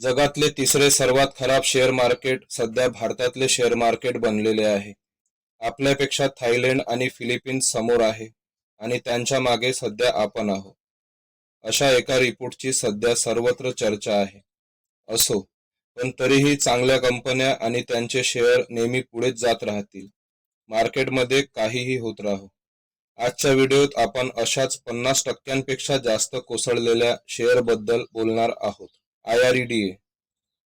जगातले तिसरे सर्वात खराब शेअर मार्केट सध्या भारतातले शेअर मार्केट बनलेले आहे. आपल्यापेक्षा थायलंड आणि फिलिपिन्स समोर आहे आणि त्यांच्या मागे सध्या आपण आहोत. अशा एका रिपोर्टची सध्या सर्वत्र चर्चा आहे. असो पण तरीही चांगल्या कंपन्या आणि त्यांचे शेअर नेहमी पुढेच जात राहतील. मार्केटमध्ये काहीही होत राहो. आजच्या व्हिडिओत आपण अशाच पन्नास टक्क्यांपेक्षा जास्त कोसळलेल्या शेअरबद्दल बोलणार आहोत. I R E D A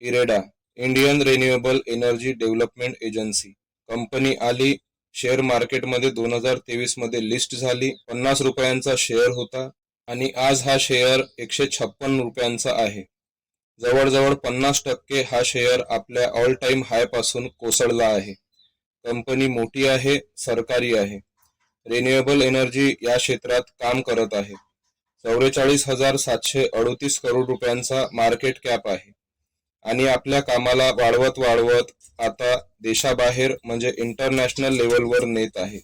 IREDA Indian renewable energy development agency. Company आली शेअर मार्केटमध्ये दोन हजार तेवीसमध्ये लिस्ट झाली पन्नास रुपयांचा शेअर होता आणि आज हा शेअर एकशे छप्पन रुपयांचा आहे. जवळजवळ पन्नास टक्के हा शेअर आपल्या ऑल टाइम हायपासून कोसळला आहे. कंपनी मोठी आहे सरकारी आहे. रिन्युएबल एनर्जी या क्षेत्रात काम करत आहे. चौवेचाळीस हजार सातशे अडोतीस करोड रुपयांचा मार्केट कॅप आहे. आणि आपल्या कामाला वाढवत वाढवत आता देशाबाहेर म्हणजे इंटरनॅशनल लेवलवर नेत आहे.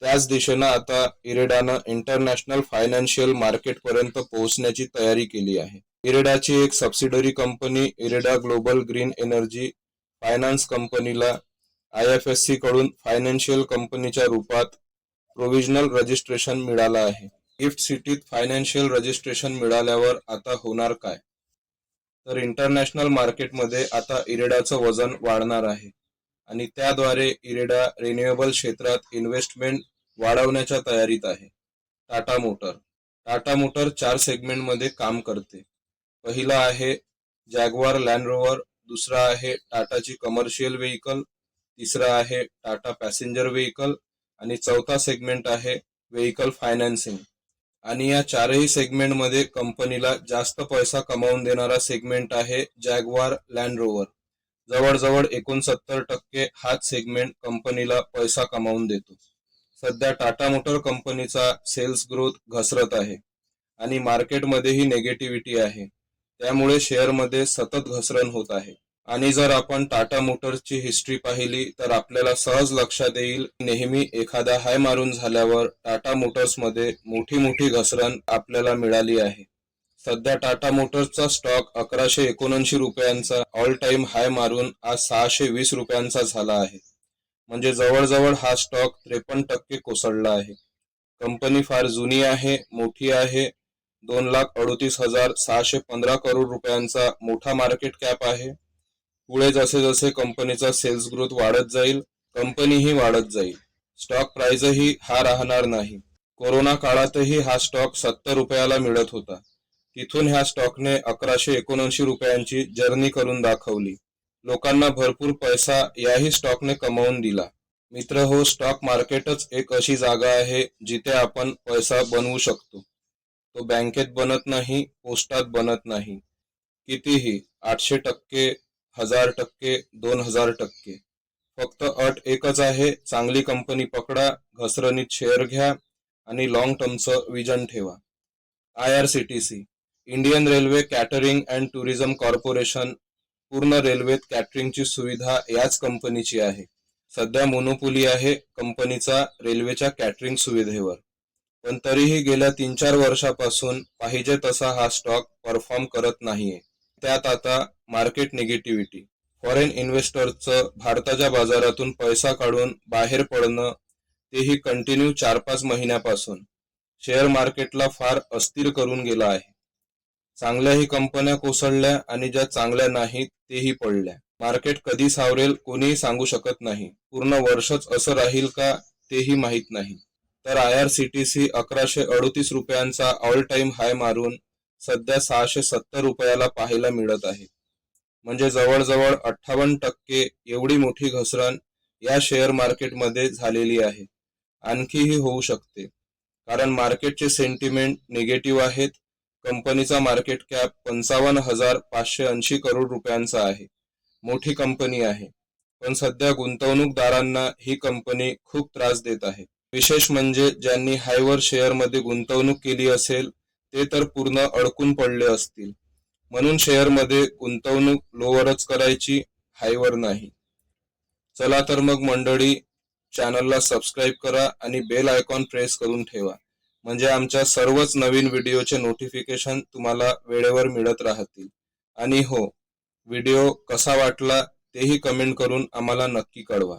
त्याच दिशेनं आता इरेडानं इंटरनॅशनल फायनान्शियल मार्केट पर्यंत पोहोचण्याची तयारी केली आहे. इरेडाची एक subsidiary company IREDA global green energy finance कंपनीला आय एफ एस सी कडून फायनान्शियल कंपनीच्या रूपात प्रोव्हिजनल रजिस्ट्रेशन मिळालं आहे. गिफ्ट सिटीत फायनान्शियल रजिस्ट्रेशन मिळाल्यावर आता होणार काय? तर इंटरनॅशनल मार्केटमध्ये आता इरेडाचं वजन वाढणार आहे. आणि त्याद्वारे इरेडा रिन्युएबल क्षेत्रात इन्व्हेस्टमेंट वाढवण्याच्या तयारीत आहे. टाटा मोटर. टाटा मोटर चार सेगमेंटमध्ये काम करते. पहिला आहे जॅगवार लँड रोवर दुसरा आहे टाटाची कमर्शियल व्हेकल तिसरा आहे टाटा पॅसेंजर व्हेकल आणि चौथा सेगमेंट आहे व्हेकल फायनान्सिंग आणि या चारही सेगमेंटमध्ये कंपनीला जास्त पैसा कमावून देणारा सेगमेंट आहे जॅगवार लँड रोवर जवळजवळ एकोणसत्तर टक्के हाच सेगमेंट कंपनीला पैसा कमावून देतो. सध्या टाटा मोटर कंपनीचा सेल्स ग्रोथ घसरत आहे आणि मार्केटमध्येही नेगेटिव्हिटी आहे. त्यामुळे शेअरमध्ये सतत घसरण होत आहे. आणि जर आपण टाटा मोटर्सची हिस्ट्री पाहिली तर आपल्याला सहज लक्षात येईल नेहमी एखादा हाय मारून झाल्यावर टाटा मोटर्समध्ये मोठी मोठी घसरण आपल्याला मिळाली आहे. सध्या टाटा मोटर्सचा स्टॉक अकराशे एकोणऐंशी रुपयांचा ऑल टाइम हाय मारून आज सहाशे वीस रुपयांचा झाला आहे. म्हणजे जवळजवळ हा स्टॉक त्रेपन्न टक्के कोसळला आहे. कंपनी फार जुनी आहे मोठी आहे दोन लाख अडोतीस हजार सहाशे पंधरा करोड रुपयांचा मोठा मार्केट कॅप आहे. पुढे जसे जसे कंपनीचा सेल्स ग्रोथ वाढत जाईल कंपनीही वाढत जाईल. स्टॉक प्राइसही हा राहणार नाही. कोरोना काळातही हा स्टॉक सत्तर रुपयाला मिळत होता. तिथून ह्या स्टॉकने अकराशे एकोणऐंशी रुपयांची जर्नी करून दाखवली. लोकांना भरपूर पैसा याही स्टॉकने कमवून दिला. मित्र हो स्टॉक मार्केटच एक अशी जागा आहे जिथे आपण पैसा बनवू शकतो. तो बँकेत बनत नाही पोस्टात बनत नाही. कितीही आठशे टक्के हजार टक्के दोन हजार टक्के. फक्त अट एकच आहे चांगली कंपनी पकडा घसरणीत शेअर घ्या आणि लॉंग टर्मचं विजन ठेवा. I R C T C Indian railway catering and tourism corporation पूर्ण रेल्वेत कॅटरिंगची सुविधा याच कंपनीची आहे. सध्या मोनोपोली आहे कंपनीचा रेल्वेच्या कॅटरिंग सुविधेवर. पण तरीही गेल्या तीन चार वर्षापासून पाहिजे तसा हा स्टॉक परफॉर्म करत नाहीये. त्यात आता मार्केट निगेटिव्हिटी. फॉरेन इन्व्हेस्टरचं भारताच्या बाजारातून पैसा काढून बाहेर पडणं तेही कंटिन्यू चार पाच महिन्यापासून. शेअर मार्केटला फार अस्थिर करून गेला आहे. चांगल्याही कंपन्या कोसळल्या आणि ज्या चांगल्या नाहीत तेही पडल्या. मार्केट कधी सावरेल कोणीही सांगू शकत नाही. पूर्ण वर्षच असं राहील का तेही माहीत नाही. तर I R C T C अकराशे अडोतीस रुपयांचा ऑल टाइम हाय मारून सध्या सहाशे सत्तर रुपयाला पाहायला मिळत आहे. म्हणजे जवळजवळ अठ्ठावन्न टक्के एवढी मोठी घसरण या शेअर मार्केटमध्ये झालेली आहे. आणखीही होऊ शकते. कारण मार्केटचे सेंटिमेंट निगेटिव्ह आहेत. कंपनीचा मार्केट कॅप पंचावन्न हजार पाचशे ऐंशी करोड रुपयांचा आहे. मोठी कंपनी आहे. पण सध्या गुंतवणूकदारांना ही कंपनी खूप त्रास देत आहे. विशेष म्हणजे ज्यांनी हायवर शेअरमध्ये गुंतवणूक केली असेल ते तर पूर्ण अडकून पडले असतील. म्हणून शेअरमध्ये गुंतवणूक लोवरच करायची हायवर नाही. चला तर मग मंडळी चॅनलला सबस्क्राईब करा आणि बेल आयकॉन प्रेस करून ठेवा. म्हणजे आमच्या सर्वच नवीन व्हिडिओचे नोटिफिकेशन तुम्हाला वेळेवर मिळत राहतील. आणि हो व्हिडिओ कसा वाटला तेही कमेंट करून आम्हाला नक्की कळवा.